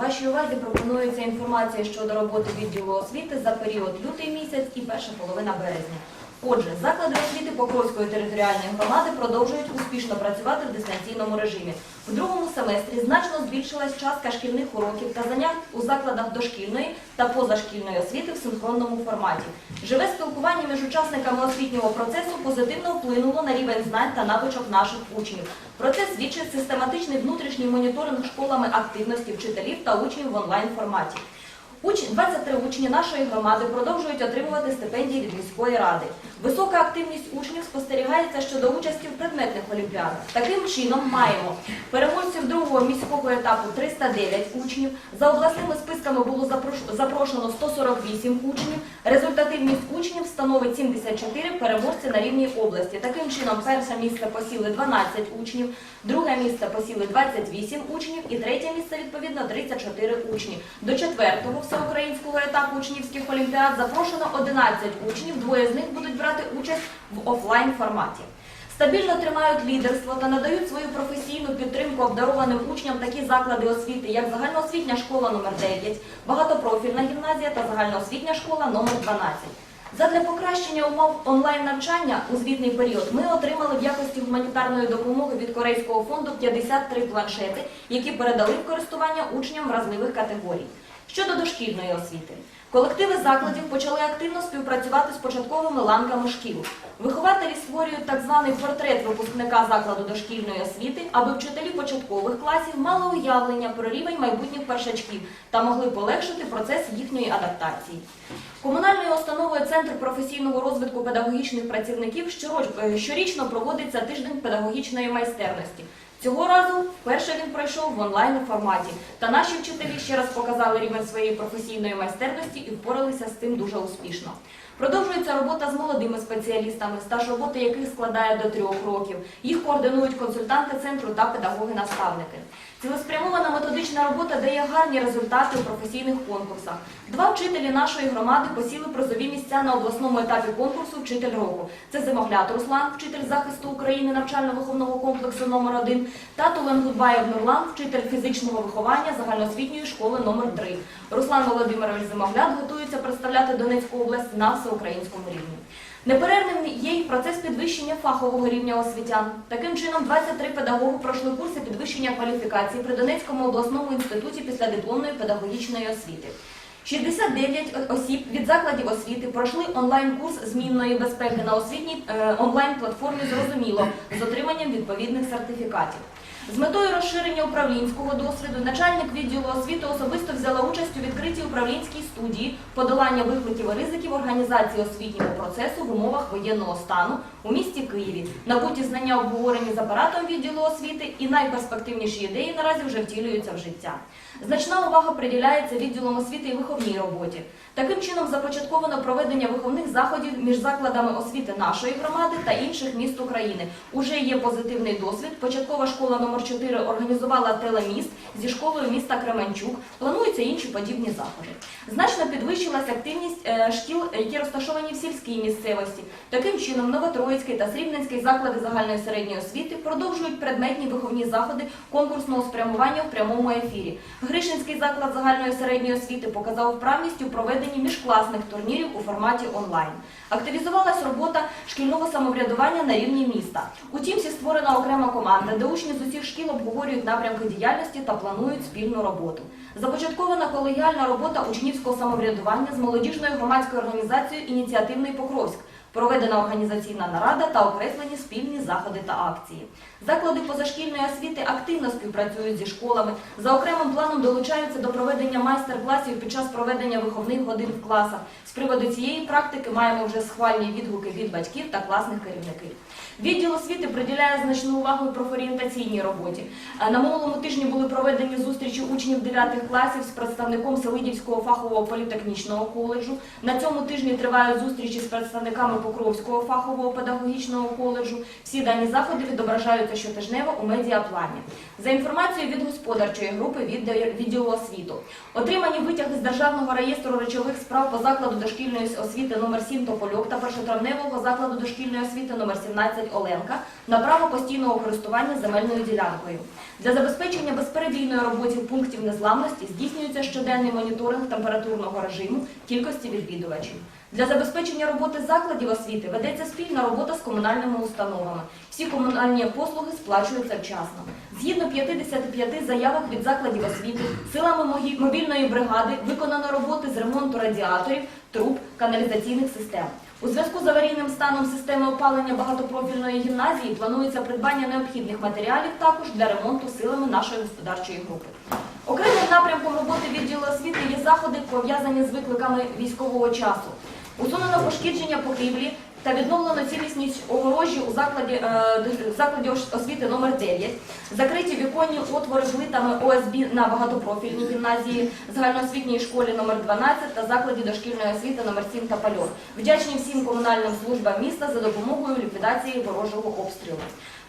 Вашій увазі пропонується інформація щодо роботи відділу освіти за період лютий місяць і перша половина березня. Отже, заклади освіти Покровської територіальної громади продовжують успішно працювати в дистанційному режимі. В другому семестрі значно збільшилась частка шкільних уроків та занять у закладах дошкільної та позашкільної освіти в синхронному форматі. Живе спілкування між учасниками освітнього процесу позитивно вплинуло на рівень знань та навичок наших учнів. Про це свідчить систематичний внутрішній моніторинг школами активності вчителів та учнів в онлайн форматі. 23 учні нашої громади продовжують отримувати стипендії від міської ради. Висока активність учнів спостерігається щодо участі в предметних олімпіадах. Таким чином маємо переможців другого міського етапу 309 учнів. За обласними списками було запрошено 148 учнів. Результативність учнів становить 74 переможці на рівні області. Таким чином, перше місце посіли 12 учнів, друге місце посіли 28 учнів і третє місце відповідно 34 учні. До четвертого всеукраїнського етапу учнівських олімпіад запрошено 11 учнів. Двоє з них будуть брати участь в офлайн форматі. Стабільно тримають лідерство та надають свою професійну підтримку обдарованим учням такі заклади освіти, як загальноосвітня школа номер 9 багатопрофільна гімназія та загальноосвітня школа номер 12 Задля покращення умов онлайн-навчання у звітний період ми отримали в якості гуманітарної допомоги від Корейського фонду 53 планшети, які передали в користування учням вразливих категорій. Щодо дошкільної освіти, колективи закладів почали активно співпрацювати з початковими ланками шкіл. Вихователі створюють так званий портрет випускника закладу дошкільної освіти, аби вчителі початкових класів мали уявлення про рівень майбутніх першачків та могли полегшити процес їхньої адаптації. Комунальною установою Центр професійного розвитку педагогічних працівників е, щорічно проводиться тиждень педагогічної майстерності. Цього разу вперше він пройшов в онлайн форматі. Та наші вчителі ще раз показали рівень своєї професійної майстерності і впоралися з цим дуже успішно. Продовжується робота з молодими спеціалістами, стаж роботи яких складає до трьох років. Їх координують консультанти центру та педагоги-наставники. Цілеспрямована методична робота дає гарні результати у професійних конкурсах. Два вчителі нашої громади посіли призові місця на обласному етапі конкурсу Вчитель року. Це Зимогляд Руслан, вчитель захисту України навчально-виховного комплексу номер 1 та Туленгудбаєв Нурлан, вчитель фізичного виховання загальноосвітньої школи номер 3 Руслан Володимирович Зимогляд готується представляти Донецьку область на всеукраїнському рівні. Неперервним є й процес підвищення фахового рівня освітян. Таким чином, 23 педагоги пройшли курси підвищення кваліфікації при Донецькому обласному інституті післядипломної педагогічної освіти. 69 осіб від закладів освіти пройшли онлайн-курс змінної безпеки на освітній е, онлайн-платформі «Зрозуміло» з отриманням відповідних сертифікатів. З метою розширення управлінського досвіду начальник відділу освіти особисто взяла участь у відкритій управлінській студії подолання викликів і ризиків організації освітнього процесу в умовах воєнного стану у місті Києві. Набуті знання обговорені з апаратом відділу освіти і найперспективніші ідеї наразі вже втілюються в життя. Значна увага приділяється відділом освіти і виховній роботі. Таким чином започатковано проведення виховних заходів між закладами освіти нашої громади та інших міст України. Уже є позитивний досвід. Початкова школа номер 4 організувала телеміст зі школою міста Кременчук. Плануються інші подібні заходи. Значно підвищилась активність е, шкіл, які розташовані в сільській місцевості. Таким чином, Новотроїцький та Срібненський заклади загальної середньої освіти продовжують предметні виховні заходи конкурсного спрямування в прямому ефірі. Гришинський заклад загальної середньої освіти показав вправність у проведенні міжкласних турнірів у форматі онлайн. Активізувалась робота шкільного самоврядування на рівні міста. У Тімсі створена окрема команда, де учні з усіх шкіл обговорюють напрямки діяльності та планують спільну роботу. Започаткована колегіальна робота учнівського самоврядування з молодіжною громадською організацією Ініціативний Покровськ. Проведена організаційна нарада та окреслені спільні заходи та акції. Заклади позашкільної освіти активно співпрацюють зі школами. За окремим планом долучаються до проведення майстер-класів під час проведення виховних годин в класах. З приводу цієї практики маємо вже схвальні відгуки від батьків та класних керівників. Відділ освіти приділяє значну увагу профорієнтаційній роботі. Е, На минулому тижні були проведені зустрічі учнів 9 класів з представником Селидівського фахового політехнічного коледжу. На цьому тижні тривають зустрічі з представниками Покровського фахового педагогічного коледжу. Всі дані заходи відображаються щотижнево у медіаплані. За інформацією від господарчої групи відділу- відділу освіту, отримані витяги з Державного реєстру речових справ по закладу дошкільної освіти номер 7 Топольок та першотравневого закладу дошкільної освіти номер 17 Оленка на право постійного користування земельною ділянкою. Для забезпечення безперебійної роботи пунктів незламності здійснюється щоденний моніторинг температурного режиму кількості відвідувачів. Для забезпечення роботи закладів освіти ведеться спільна робота з комунальними установами. Всі комунальні послуги сплачуються вчасно. Згідно 55 заявок від закладів освіти, силами мобільної бригади виконано роботи з ремонту радіаторів, труб, каналізаційних систем. У зв'язку з аварійним станом системи опалення багатопрофільної гімназії планується придбання необхідних матеріалів також для ремонту силами нашої господарчої групи. Окремим напрямком роботи відділу освіти є заходи, пов'язані з викликами військового часу. Усунено пошкідження покрівлі та відновлено цілісність огорожі у закладі, е, закладі освіти номер 9 закриті віконні отвори плитами ОСБ на багатопрофільній гімназії, загальноосвітній школі номер 12 та закладі дошкільної освіти номер 7 та пальор. Вдячні всім комунальним службам міста за допомогою ліквідації ворожого обстрілу.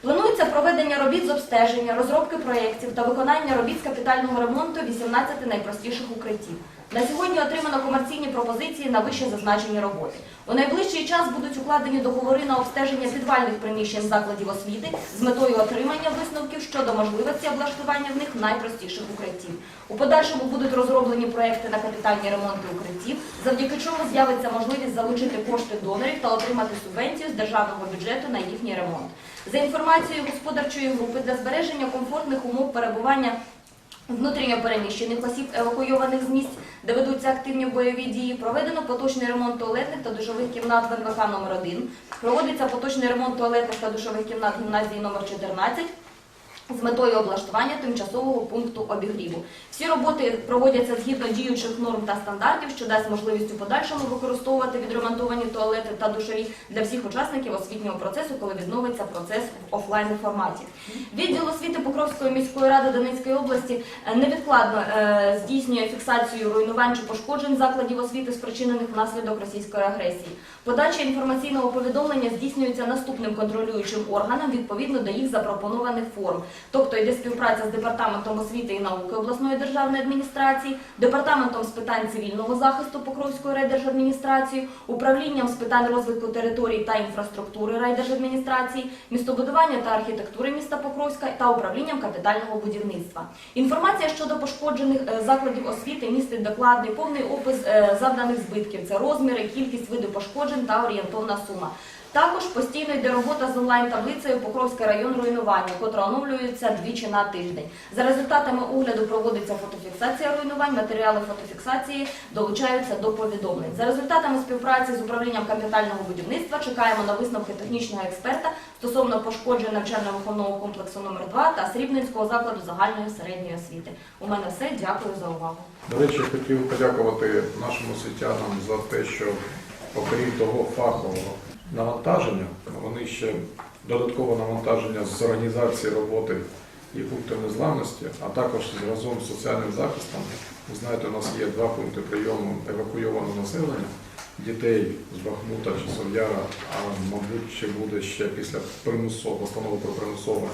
Планується проведення робіт з обстеження, розробки проєктів та виконання робіт з капітального ремонту 18 найпростіших укриттів. На сьогодні отримано комерційні пропозиції на вище зазначені роботи. У найближчий час будуть укладені договори на обстеження підвальних приміщень закладів освіти з метою отримання висновків щодо можливості облаштування в них найпростіших укриттів. У подальшому будуть розроблені проекти на капітальні ремонти укриттів, завдяки чому з'явиться можливість залучити кошти донорів та отримати субвенцію з державного бюджету на їхній ремонт. За інформацією господарчої групи для збереження комфортних умов перебування внутрішньо переміщених осіб, евакуйованих з місць, де ведуться активні бойові дії, проведено поточний ремонт туалетних та душових кімнат в НВК номер 1 проводиться поточний ремонт туалетних та душових кімнат гімназії номер 14 з метою облаштування тимчасового пункту обігріву. Всі роботи проводяться згідно діючих норм та стандартів, що дасть можливість у подальшому використовувати відремонтовані туалети та душові для всіх учасників освітнього процесу, коли відновиться процес в офлайн форматі. Відділ освіти Покровської міської ради Донецької області е, невідкладно е, здійснює фіксацію руйнувань чи пошкоджень закладів освіти, спричинених внаслідок російської агресії. Подача інформаційного повідомлення здійснюється наступним контролюючим органом відповідно до їх запропонованих форм. Тобто йде співпраця з департаментом освіти і науки обласної державної адміністрації, департаментом з питань цивільного захисту Покровської райдержадміністрації, управлінням з питань розвитку територій та інфраструктури райдержадміністрації, містобудування та архітектури міста Покровська та управлінням капітального будівництва. Інформація щодо пошкоджених е, закладів освіти містить докладний повний опис е, завданих збитків. Це розміри, кількість виду пошкоджень та орієнтовна сума. Також постійно йде робота з онлайн-таблицею Покровський район руйнування, котра оновлюється двічі на тиждень. За результатами огляду проводиться фотофіксація руйнувань, матеріали фотофіксації долучаються до повідомлень. За результатами співпраці з управлінням капітального будівництва чекаємо на висновки технічного експерта стосовно пошкоджень навчально-виховного комплексу номер 2 та Срібненського закладу загальної середньої освіти. У мене все. Дякую за увагу. До речі, хотів подякувати нашим освітянам за те, що окрім того фахового навантаження, вони ще додаткове навантаження з організації роботи і пунктів незламності, а також разом з соціальним захистом. Ви знаєте, у нас є два пункти прийому евакуйованого населення, дітей з Бахмута чи Сов'яра, а мабуть, ще буде ще після примусового постанови про примусову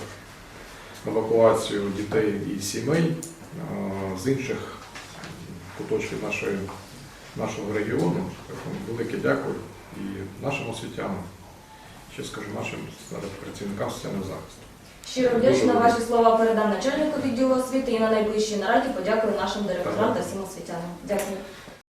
евакуацію дітей і сімей з інших куточків нашої, нашого регіону. Велике дякую і нашим освітянам, ще скажу нашим працівникам соціального захисту. Щиро вдячна ваші слова передам начальнику відділу освіти і на найближчій нараді подякую нашим директорам та всім освітянам. Дякую.